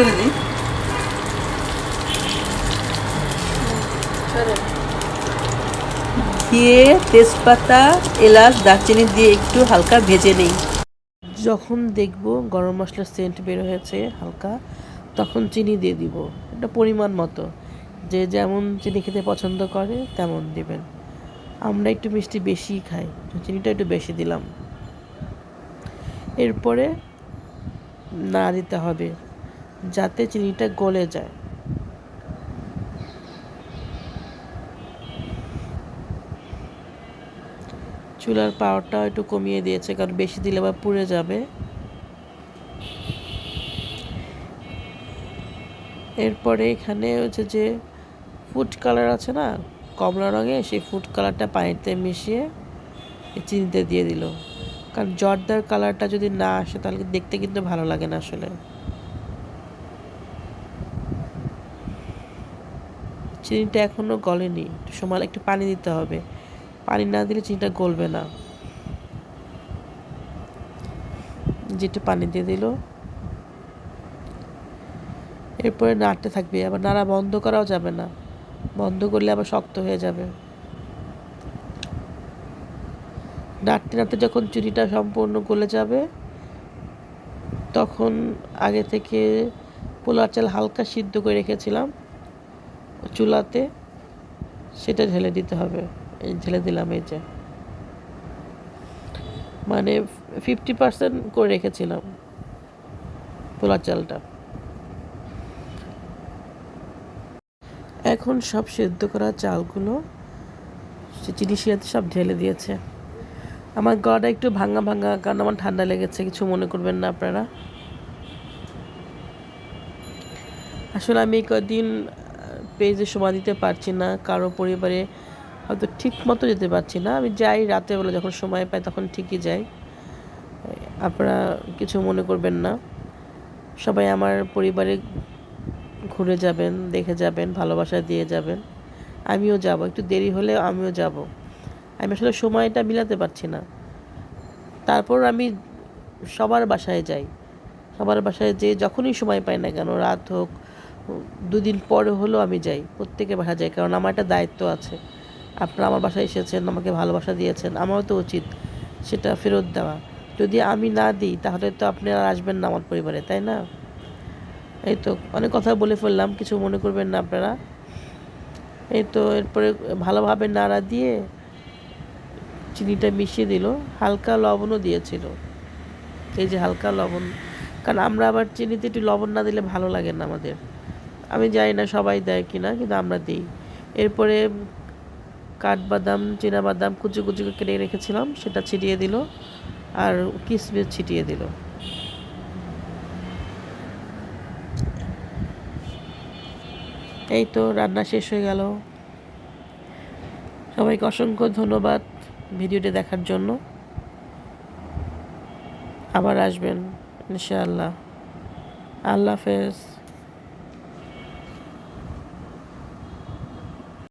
ছেড়ে দিই। দিয়ে তেজপাতা এলাচ দারচিনি দিয়ে একটু হালকা ভেজে নিই। যখন দেখব গরম মশলার সেন্ট বের হয়েছে হালকা তখন চিনি দিয়ে দিব। এটা পরিমাণ মতো। যে যেমন চিনি খেতে পছন্দ করে তেমন দেবেন। আমরা একটু মিষ্টি বেশি খাই তো চিনিটা একটু বেশি দিলাম। এরপরে না দিতে হবে। যাতে চিনিটা গলে যায়। চুলার পাওয়ারটা একটু কমিয়ে দিয়েছে, কারণ বেশি দিলে আবার পুড়ে যাবে। এরপরে এখানে হচ্ছে যে ফুড কালার আছে না, কমলা রঙে, সেই ফুড কালারটা পানিতে মিশিয়ে চিনিতে দিয়ে দিল। কারণ জর্দার কালারটা যদি না আসে, তাহলে দেখতে কিন্তু ভালো লাগে না আসলে। চিনিটা এখনও গলেনি। সময়, একটু পানি দিতে হবে। পানি না দিলে চিনিটা গলবে না। যেটা পানি দিয়ে দিল। এরপরে নাড়তে থাকবে। আবার নাড়া বন্ধ করাও যাবে না। বন্ধ করলে আবার শক্ত হয়ে যাবে। নাড়তে নাড়তে যখন চিনিটা সম্পূর্ণ গলে যাবে, তখন আগে থেকে পোলার চাল হালকা সিদ্ধ করে রেখেছিলাম। চুলাতে সেটা ঢেলে দিতে হবে। এই ঢেলে দিলাম এই যে। মানে ফিফটি পার্সেন্ট করে রেখেছিলাম পোলার চালটা। এখন সব সেদ্ধ করা চালগুলো সে চিনি শিরাতে সব ঢেলে দিয়েছে। আমার গলাটা একটু ভাঙা ভাঙা, কারণ আমার ঠান্ডা লেগেছে, কিছু মনে করবেন না আপনারা। আসলে আমি কদিন পেজে সময় দিতে পারছি না, কারও পরিবারে হয়তো ঠিক মতো যেতে পারছি না। আমি যাই রাতে বেলা যখন সময় পাই তখন ঠিকই যাই। আপনারা কিছু মনে করবেন না। সবাই আমার পরিবারে ঘুরে যাবেন, দেখে যাবেন, ভালোবাসা দিয়ে যাবেন। আমিও যাব, একটু দেরি হলে আমিও যাব। আমি আসলে সময়টা মিলাতে পারছি না। তারপর আমি সবার বাসায় যাই। সবার বাসায় যে যখনই সময় পাই না কেন, রাত হোক দুদিন পরে হলেও আমি যাই, প্রত্যেকের বাসা যাই, কারণ আমার একটা দায়িত্ব আছে। আপনারা আমার বাসায় এসেছেন, আমাকে ভালোবাসা দিয়েছেন, আমারও তো উচিত সেটা ফেরত দেওয়া। যদি আমি না দিই, তাহলে তো আপনি আর আসবেন না আমার পরিবারে, তাই না? এই তো, অনেক কথা বলে ফেললাম, কিছু মনে করবেন না আপনারা। এই তো, এরপরে ভালোভাবে নাড়া দিয়ে চিনিটা মিশিয়ে দিল, হালকা লবণও দিয়েছিল। এই যে হালকা লবণ, কারণ আমরা আবার চিনিতে একটু লবণ না দিলে ভালো লাগে না আমাদের। আমি জানি না সবাই দেয় কি না কিন্তু আমরা দিই। এরপরে কাঠবাদাম বাদাম কুচি কুচি কেটে রেখেছিলাম, সেটা ছিটিয়ে দিল আর কিশমিশ ছিটিয়ে দিল। এই তো রান্না শেষ হয়ে গেল। সবাইকে অসংখ্য ধন্যবাদ ভিডিওটি দেখার জন্য। আবার আসবেন, ইনশাআল্লাহ। আল্লাহ হাফেজ।